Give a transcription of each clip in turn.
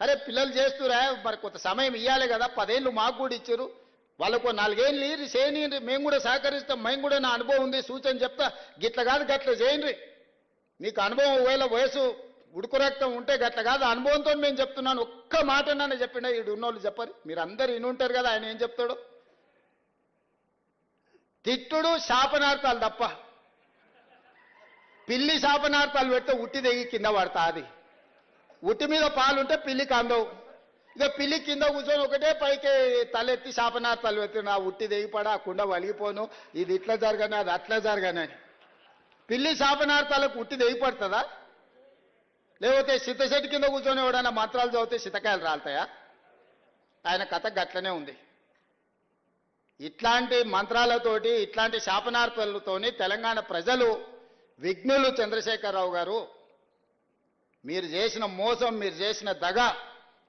అరే పిల్లలు చేస్తురా మరి కొంత సమయం ఇవ్వాలి కదా పదేళ్ళు మాకు కూడా ఇచ్చారు. వాళ్ళకు నాలుగేళ్ళు లేరు చేయని మేము కూడా సహకరిస్తాం మేము కూడా నా అనుభవం ఉంది సూచన చెప్తా. గిట్ల కాదు గట్ల చేయండి. నీకు అనుభవం ఒకవేళ వయసు ఉడుకు రక్తం ఉంటే గట్ల కాదు అనుభవంతో మేము చెప్తున్నాను. ఒక్క మాట నన్ను చెప్పిండే ఈడు ఉన్నోళ్ళు చెప్పరు. మీరు అందరు ఇనుంటారు కదా ఆయన ఏం చెప్తాడు? తిట్టుడు శాపనార్థాలు తప్ప. పిల్లి శాపనార్థాలు పెడితే ఉట్టి దిగి కింద పడతా అది ఉట్టి మీద పాలు ఉంటే పిల్లికి అందవు ఇక పిల్లి కింద కూర్చొని ఒకటే పైకి తలెత్తి శాపనార్థాలు పెట్టి నా ఉట్టి దిగిపడా ఆ కుండ వలిగిపోను ఇది ఇట్లా జరగని అది అట్లా జరగనని పిల్లి శాపనార్థాలకు ఉట్టి దిగిపడుతుందా? లేకపోతే సిద్ధశెట్టి కింద కూర్చొని ఎవడన్నా మంత్రాలు చదివితే సితకాయలు రాలుతాయా? ఆయన కథ గట్లనే ఉంది. ఇట్లాంటి మంత్రాలతోటి ఇట్లాంటి శాపనార్థాలతోని తెలంగాణ ప్రజలు విఘ్నులు చంద్రశేఖరరావు గారు మీరు చేసిన మోసం మీరు చేసిన దగ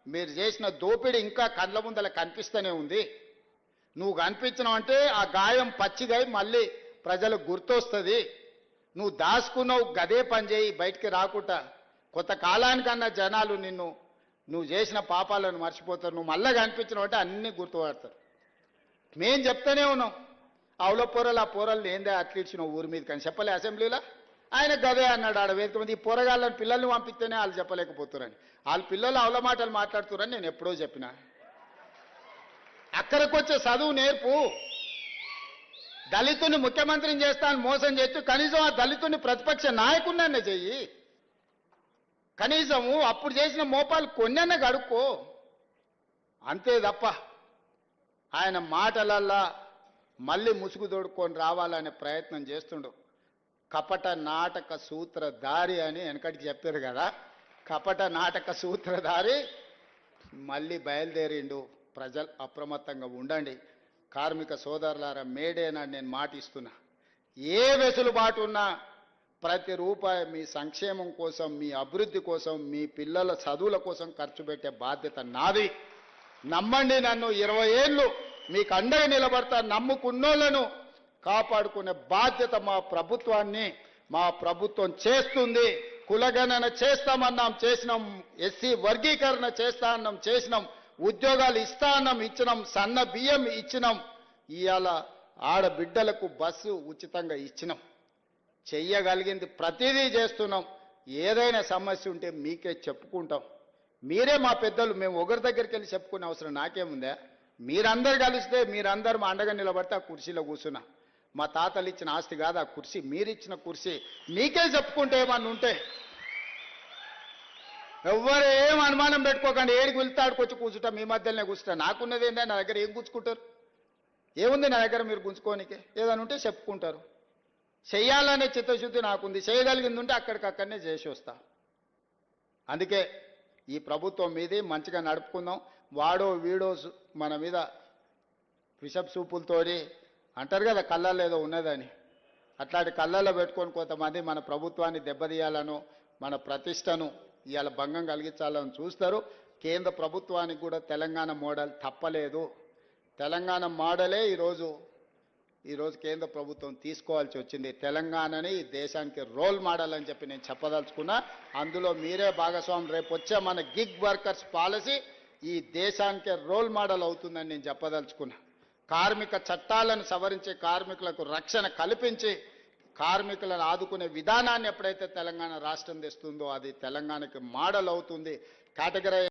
మీరు చేసిన దోపిడీ ఇంకా కళ్ళ ముందల కనిపిస్తూనే ఉంది. నువ్వు కనిపించినావు అంటే ఆ గాయం పచ్చిదై మళ్ళీ ప్రజలకు గుర్తొస్తుంది. నువ్వు దాచుకున్నావు గదే పని చేయి బయటికి రాకుండా. కొత్త కాలానికన్నా జనాలు నిన్ను నువ్వు చేసిన పాపాలను మర్చిపోతారు. నువ్వు మళ్ళీ కనిపించిన అంటే అన్నీ గుర్తుపడతారు. మేం చెప్తానే ఉన్నాం. అవుల పొరలు ఆ పొరలు ఏందే అట్లీడ్చినావు ఊరి మీద కానీ చెప్పలే అసెంబ్లీలో? ఆయన గదే అన్నాడు ఆడ వేదిక మంది ఈ పోరగాళ్ళని పిల్లల్ని పంపిస్తేనే వాళ్ళు చెప్పలేకపోతున్నారని వాళ్ళ పిల్లలు అవల మాటలు మాట్లాడుతున్నారని నేను ఎప్పుడో చెప్పిన. అక్కడికి వచ్చే చదువు నేర్పు. దళితుని ముఖ్యమంత్రిని చేస్తాను మోసం చేస్తూ కనీసం ఆ దళితుని ప్రతిపక్ష నాయకుడినన్న చెయ్యి. కనీసము అప్పుడు చేసిన మోపాలు కొన్నన్న గడుక్కో అంతే తప్ప ఆయన మాటలల్లా మళ్ళీ ముసుగు తోడుకొని రావాలనే ప్రయత్నం చేస్తుండు. కపట నాటక సూత్రధారి అని వెనకటి చెప్పారు కదా. కపట నాటక సూత్రధారి మళ్ళీ బయలుదేరిండు. ప్రజలు అప్రమత్తంగా ఉండండి. కార్మిక సోదరులారా మేడేనా నేను మాట ఇస్తున్నా. ఏ వెసులుబాటు ఉన్నా ప్రతి రూపాయి మీ సంక్షేమం కోసం మీ అభివృద్ధి కోసం మీ పిల్లల చదువుల కోసం ఖర్చు పెట్టే బాధ్యత నాది. నమ్మండి నన్ను. ఇరవై ఏళ్ళు మీకు అండగా నిలబడతా నమ్ముకున్నోళ్ళను కాపాడుకునే బాధ్యత మా ప్రభుత్వాన్ని మా ప్రభుత్వం చేస్తుంది. కులగణన చేస్తామన్నాం చేసినాం ఎస్సీ వర్గీకరణ చేస్తా అన్నాం చేసినాం ఉద్యోగాలు ఇస్తా అన్నాం ఇచ్చినాం సన్న బియ్యం ఇచ్చినాం. ఇవాళ ఆడబిడ్డలకు బస్సు ఉచితంగా ఇచ్చినాం. చెయ్యగలిగింది ప్రతిదీ చేస్తున్నాం. ఏదైనా సమస్య ఉంటే మీకే చెప్పుకుంటాం. మీరే మా పెద్దలు మేము ఒకరి దగ్గరికి వెళ్ళి చెప్పుకునే అవసరం నాకేముందా? మీరందరు కలిస్తే మీరందరూ మా అండగా నిలబడితే ఆ కుర్చీలో కూర్చున్నా. మా తాతలు ఇచ్చిన ఆస్తి కాదు ఆ కుర్చీ. మీరిచ్చిన కుర్చీ. మీకే చెప్పుకుంటే ఏమన్నా ఉంటే. ఎవ్వరు ఏం అనుమానం పెట్టుకోకండి. ఏడికి వెళ్తాడుకొచ్చి కూర్చుంటా. మీ మధ్యలోనే కూర్చుంటా. నాకున్నది ఏంటంటే నా దగ్గర ఏం గుంజుకుంటారు ఏముంది నా దగ్గర మీరు గుంజుకోనికి? ఏదైనా ఉంటే చెప్పుకుంటారు. చెయ్యాలనే చిత్తశుద్ధి నాకుంది. చేయగలిగింది ఉంటే అక్కడికక్కడనే చేసి వస్తా. అందుకే ఈ ప్రభుత్వం మీది మంచిగా నడుపుకుందాం. వాడో వీడో మన మీద విషపు చూపులతోటి అంటారు కదా కళ్ళల్లో ఏదో ఉన్నదని. అట్లాంటి కళ్ళల్లో పెట్టుకొని కొంతమంది మన ప్రభుత్వాన్ని దెబ్బతీయాలను మన ప్రతిష్టను ఇవాళ భంగం కలిగించాలని చూస్తారు. కేంద్ర ప్రభుత్వానికి కూడా తెలంగాణ మోడల్ తప్పలేదు. తెలంగాణ మోడలే ఈరోజు ఈరోజు కేంద్ర ప్రభుత్వం తీసుకోవాల్సి వచ్చింది. తెలంగాణని ఈ దేశానికి రోల్ మోడల్ అని చెప్పి నేను చెప్పదలుచుకున్నా. అందులో మీరే భాగస్వామి రేపు వచ్చే మన గిగ్ వర్కర్స్ పాలసీ ఈ దేశానికే రోల్ మోడల్ అవుతుందని నేను చెప్పదలుచుకున్నా. కార్మిక చట్టాలను సవరించి కార్మికులకు రక్షణ కల్పించి కార్మికులను ఆదుకునే విధానాన్ని ఎప్పుడైతే తెలంగాణ రాష్ట్రం తెస్తుందో అది తెలంగాణకి మోడల్ అవుతుంది కేటగిరీ